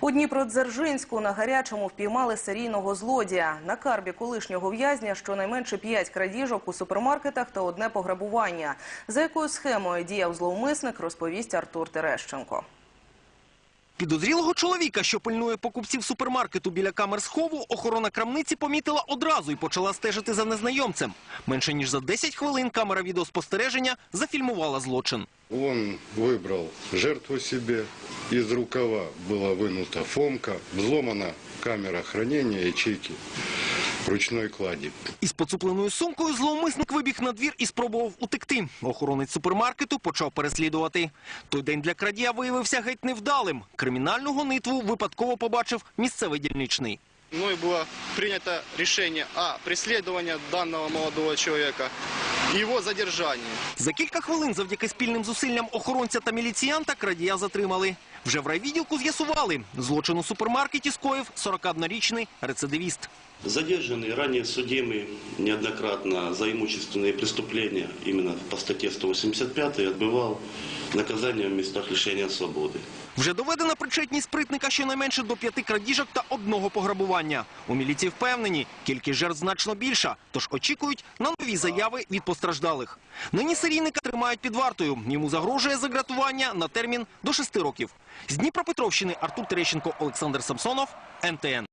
У Дніпродзержинську на гарячому впіймали серійного злодія. На карбі колишнього в'язня щонайменше п'ять крадіжок у супермаркетах та одне пограбування. За якою схемою діяв зловмисник, розповість Артур Терещенко. Підозрілого чоловіка, що пильнує покупців супермаркету біля камер схову, охорона крамниці помітила одразу і почала стежити за незнайомцем. Менше ніж за 10 хвилин камера відеоспостереження зафільмувала злочин. Он выбрал жертву себе. Из рукава была вынута фомка, взломана камера хранения ячейки ручной клади. Із поцупленою сумкою зловмисник вибіг на двір і спробував утекти. Охоронець супермаркету почав переслідувати. Той день для крадія виявився геть невдалим. Кримінальну гонитву випадково побачив місцевий дільничний. Мною было принято решение о преследовании данного молодого человека и его задержании. За кілька хвилин завдяки спільним зусиллям охоронця та міліціянта крадія затримали. Вже в райвідділку з'ясували. Злочин у супермаркеті скоїв 41-річний рецидивіст. Задержанный, ранее судимый неоднократно за имущественные преступления, именно по статье 185, отбывал наказание в местах лишения свободы. Вже доведена причетність спритника щонайменше до п'яти крадіжок та одного пограбування. У міліції впевнені, кількість жертв значно більша, тож очікують на нові заяви від постраждалих. Нині серійника тримають під вартою. Йому загрожує загратування на термін до шести років. З Дніпропетровщини Артур Терещенко, Олександр Самсонов, НТН.